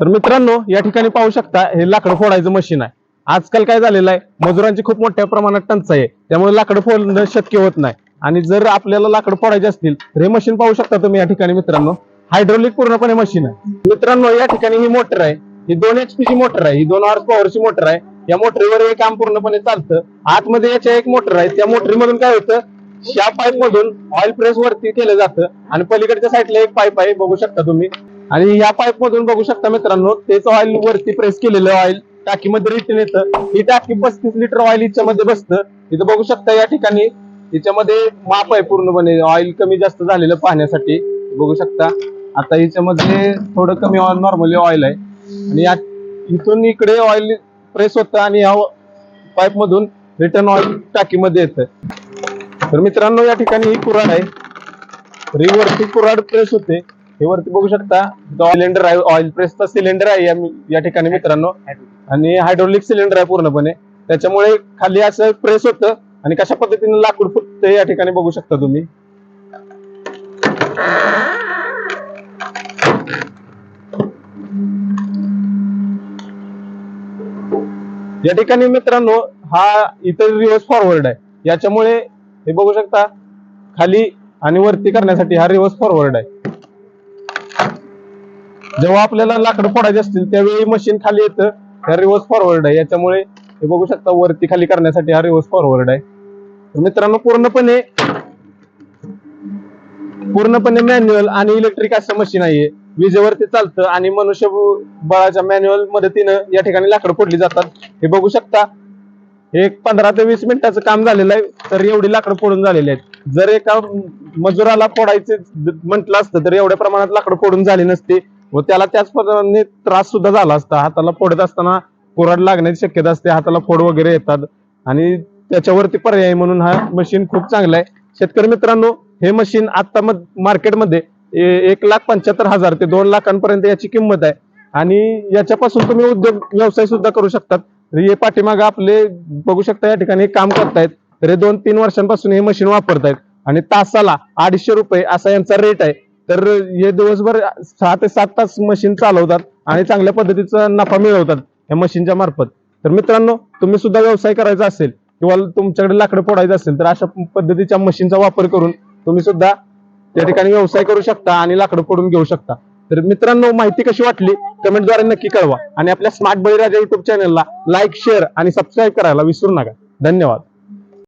तर मित्रांनो या ठिकाणी पाहू शकता हे लाकडं फोडायचं मशीन आहे. आजकाल काय झालेलं आहे मजुरांची खूप मोठ्या प्रमाणात टंचाई आहे. त्यामुळे लाकडं फोडणं शक्य होत नाही. आणि जर आपल्याला लाकडं फोडायचे असतील तर हे मशीन पाहू शकता तुम्ही या ठिकाणी मित्रांनो. हायड्रोलिक पूर्णपणे मशीन आहे. मित्रांनो या ठिकाणी ही मोटर आहे. ही दोन एचपीची ची मोटर आहे. ही दोन आर्स पॉवरची मोटर आहे. या मोटरीवर हे काम पूर्णपणे चालतं. आतमध्ये याच्या एक मोटर आहे. त्या मोटरीमधून काय होतं या पाईप मधून ऑइल प्रेस वरती केलं जातं. आणि पलीकडच्या साईडला एक पाईप आहे. बघू शकता तुम्ही. आणि या पाईप मधून बघू शकता मित्रांनो तेच ऑइल वरती प्रेस केलेलं ऑइल टाकीमध्ये रिटर्न येतं. ही टाकी पस्तीस लिटर ऑइल हिच्यामध्ये बसतं. इथं बघू शकता या ठिकाणी हिच्यामध्ये माप आहे पूर्णपणे. ऑइल कमी जास्त झालेलं पाहण्यासाठी. बघू शकता. आता हिच्यामध्ये थोडं कमी ऑइल नॉर्मली ऑइल आहे. आणि या इथून इकडे ऑइल प्रेस होतं आणि या पाईप मधून रिटर्न ऑइल टाकीमध्ये येतं. तर मित्रांनो या ठिकाणी ही कुराड आहे. रिवरती वरती कुराड प्रेस होते. हे वरती बघू शकता सिलेंडर आहे ऑइल प्रेसचा सिलेंडर आहे या- ठिकाणी मित्रांनो. आणि हायड्रोलिक सिलेंडर आहे पूर्णपणे. त्याच्यामुळे खाली असं प्रेस होतं आणि कशा पद्धतीने लाकूड फुटतं या ठिकाणी बघू शकता तुम्ही. या ठिकाणी मित्रांनो हा इतर रिव्हर्स फॉरवर्ड आहे. याच्यामुळे हे बघू शकता खाली आणि वरती करण्यासाठी हा रिव्हर्स फॉरवर्ड आहे. जेव्हा आपल्याला लाकडं फोडायचे असतील त्यावेळी मशीन खाली येतं. ह्या रिव्हर्स फॉरवर्ड आहे. याच्यामुळे हे बघू शकता वरती खाली करण्यासाठी हा रिव्हर्स फॉरवर्ड आहे. तर मित्रांनो पूर्णपणे पूर्णपणे मॅन्युअल आणि इलेक्ट्रिक असं मशीन आहे. विजेवरती चालतं आणि मनुष्य बळाच्या मॅन्युअल मदतीनं या ठिकाणी लाकडं फोडली जातात. हे बघू शकता एक पंधरा ते वीस मिनिटाचं काम झालेलं आहे तर एवढी लाकडं फोडून झालेली आहेत. जर एका मजुराला फोडायचे म्हटलं असतं तर एवढ्या प्रमाणात लाकडं फोडून झाली नसती. व त्याला त्याच त्रास सुद्धा झाला असता. हाताला फोडत असताना कोरड लागण्याची शक्यता असते. हाताला फोड वगैरे येतात. आणि त्याच्यावरती पर्याय म्हणून हा मशीन खूप चांगला आहे. शेतकरी मित्रांनो हे मशीन आता मार्केटमध्ये ए- एक लाख पंच्याहत्तर हजार ते दोन लाखांपर्यंत याची किंमत आहे. आणि याच्यापासून तुम्ही उद्योग व्यवसाय सुद्धा करू शकतात. हे पाठीमाग आपले बघू शकता या ठिकाणी काम करतायत. तर हे दोन तीन वर्षांपासून हे मशीन वापरतायत. आणि तासाला अडीचशे रुपये असा यांचा रेट आहे. तर हे दिवसभर सहा ते सात तास मशीन चालवतात आणि चांगल्या पद्धतीचा नफा मिळवतात या मशीनच्या मार्फत. तर मित्रांनो तुम्ही सुद्धा व्यवसाय करायचा असेल किंवा तुमच्याकडे लाकडं फोडायचं असेल तर अशा पद्धतीच्या मशीनचा वापर करून तुम्ही सुद्धा त्या ठिकाणी व्यवसाय करू शकता आणि लाकडं फोडून घेऊ शकता. तर मित्रांनो माहिती कशी वाटली? कमेंटद्वारे नक्की कळवा. आणि आपल्या स्मार्ट बळीराजा युट्यूब चॅनलला लाईक शेअर आणि सबस्क्राईब करायला विसरू नका. धन्यवाद.